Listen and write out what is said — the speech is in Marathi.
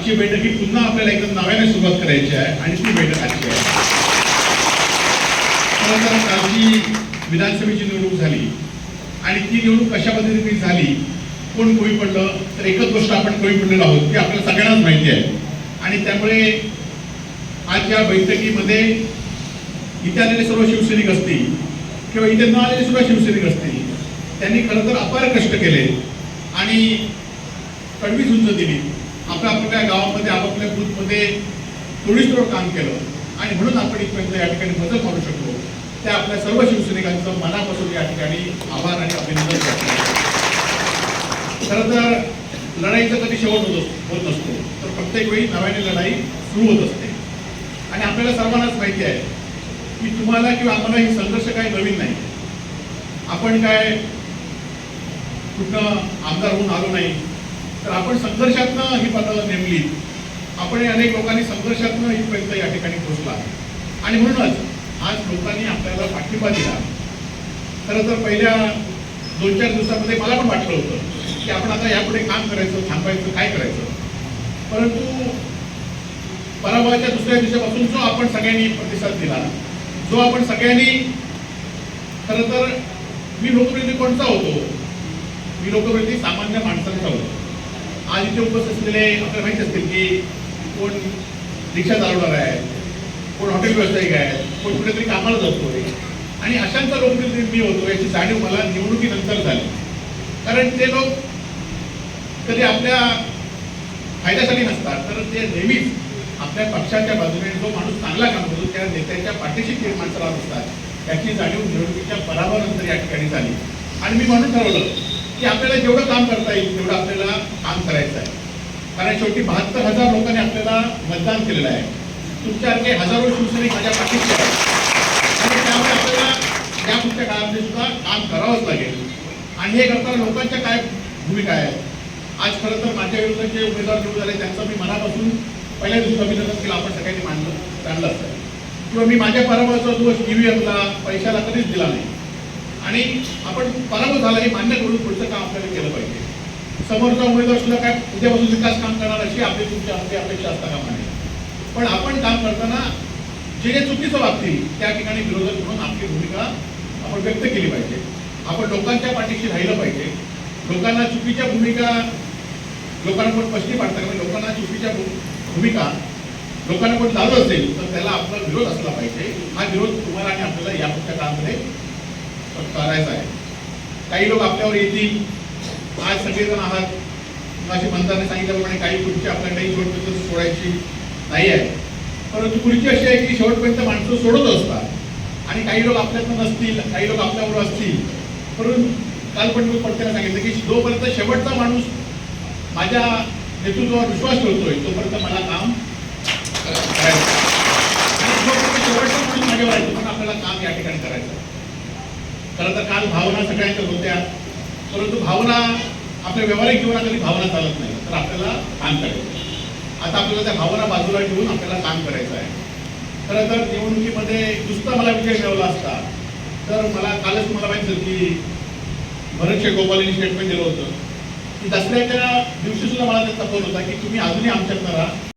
आजची बैठक ही पुन्हा आपल्याला एकदम नव्याने सुरुवात करायची आहे आणि ती बैठक आजची आहे. तर कालची विधानसभेची निवडणूक झाली आणि ती निवडणूक कशा पद्धतीने झाली कोण कोळी पडलं तर एकच गोष्ट आपण कोळी पडलेलो आहोत ती आपल्याला सगळ्यांनाच माहिती आहे. आणि त्यामुळे आज या बैठकीमध्ये इथे आलेले सर्व शिवसैनिक असतील किंवा इथे न आलेले सुद्धा शिवसैनिक असतील त्यांनी खरं तर अपार कष्ट केले आणि कडवी झुंज दिली. आपल्या आपल्या गावामध्ये आपापल्या बूथमध्ये तोडीसतोड काम केलं. आणि म्हणून आपण इथपर्यंत या ठिकाणी मदत करू शकलो त्या आपल्या सर्व शिवसैनिकांचं मनापासून या ठिकाणी आभार आणि अभिनंदन करतो. खरं तर लढाईचा कधी शेवट होत असतो होत नसतो. तर प्रत्येक वेळी नव्याने लढाई सुरू होत असते. आणि आपल्याला सर्वांनाच माहिती आहे की तुम्हाला किंवा आम्हाला ही संघर्ष काही नवीन नाही. आपण काय कुठं आमदार होऊन आलो नाही. तर आपण संघर्षातनं ही पदं नेमली. आपण अनेक लोकांनी संघर्षातनं इथपर्यंत या ठिकाणी पोहोचला. आणि म्हणूनच आज लोकांनी आपल्याला पाठिंबा दिला. खरं तर पहिल्या दोन चार दिवसामध्ये मला पण वाटलं होतं की आपण आता यापुढे काम करायचं थांबायचं काय करायचं. परंतु पराभवाच्या दुसऱ्या दिवसापासून जो आपण सगळ्यांनी प्रतिसाद दिला जो आपण सगळ्यांनी खरं तर मी लोकप्रतिनिधी कोणता होतो? मी लोकप्रतिनिधी सामान्य माणसांचा होतो. आज इथे उपस्थित असलेले आपल्याला माहिती असतील की कोण रिक्षा चालवणार आहे कोण हॉटेल व्यावसायिक आहे कोण कुठेतरी कामाला जातोय. आणि अशांचा लोकप्रतिनिधी मी होतो याची जाणीव मला निवडणुकीनंतर झाली. कारण ते लोक कधी आपल्या फायद्यासाठी नसतात तर ते नेहमीच आपल्या पक्षाच्या बाजूने जो माणूस चांगला काम करतो त्या नेत्याच्या पाठीशी ते माणसं राहत असतात याची जाणीव निवडणुकीच्या पराभवानंतर या ठिकाणी झाली. आणि मी म्हणून ठरवलं की आपल्याला जेवढं काम करता येईल तेवढं आपल्याला काम करायचं आहे. कारण शेवटी बहात्तर हजार लोकांनी आपल्याला मतदान केलेलं आहे. तुमच्यासारखे हजारो शिवसैनिक माझ्या पाठीशी आहेत. आणि त्यामुळे आपल्याला या पुढच्या काळामध्ये सुद्धा काम करावंच लागेल. आणि हे करताना लोकांच्या काय भूमिका आहे आज खरं तर माझ्या विरुद्ध जे उमेदवार निवडून झाले त्यांचं मी मनापासून पहिल्या दिवशी अभिनंदन केलं. आपण सगळ्यांनी मांडलं जाणलं असतं किंवा मी माझ्या पराभवाचा दोष ईव्हीएमला पैशाला कधीच दिला नाही. आणि आपण पराभव झाला हे मान्य करून पुढचं काम आपल्याला केलं पाहिजे. समोरचा उमेदवार सुद्धा काय उद्यापासून विकास काम करणार अशी आपली तुमची आपली अपेक्षा असता कामा नये पण आपण काम करताना जे जे चुकीचं वागतील त्या ठिकाणी विरोधक म्हणून आपली भूमिका आपण व्यक्त केली पाहिजे. आपण लोकांच्या पाठीशी राहिलं पाहिजे. लोकांना चुकीच्या भूमिका लोकांना कोण पश्चिम पाडतात म्हणजे लोकांना चुकीच्या भू- भूमिका लोकांना कोण चालू असेल तर त्याला आपला विरोध असला पाहिजे. हा विरोध तुम्हाला आणि आपल्याला यापुढच्या काळामध्ये करायचा आहे. काही लोक आपल्यावर येतील. आज सगळेजण आहात. माझी मंत्र्याने सांगितल्याप्रमाणे काही खुर्ची आपल्याकडे शेवटपर्यंत सोडायची नाही आहे. परंतु खुर्ची अशी आहे की शेवटपर्यंत माणसं सोडत असतात. आणि काही लोक आपल्यातनं नसतील काही लोक आपल्याबरोबर असतील. परंतु काल पण मी पडत्याला सांगितलं की जोपर्यंत शेवटचा माणूस माझ्या नेतृत्वावर विश्वास ठेवतोय तोपर्यंत मला काम करायचं. आणि शेवटचा माणूस माझ्यावर आहे पण आपल्याला काम या ठिकाणी करायचं खरं तर काल भावना सगळ्यांच्या होत्या परंतु भावना आपल्या व्यावहारिक जीवनात कधी भावना चालत नाही. तर आपल्याला काम करायचं आहे. आता आपल्याला त्या भावना बाजूला ठेवून आपल्याला काम करायचं आहे. खरं तर निवडणुकीमध्ये नुसता मला विजय मिळवला असता तर मला कालच तुम्हाला माहिती की भरत गोपाल गोपालींनी स्टेटमेंट दिलं होतं. की दसऱ्याच्या दिवशी सुद्धा मला त्यांचा फोन होता की तुम्ही अजूनही आमच्यात राहा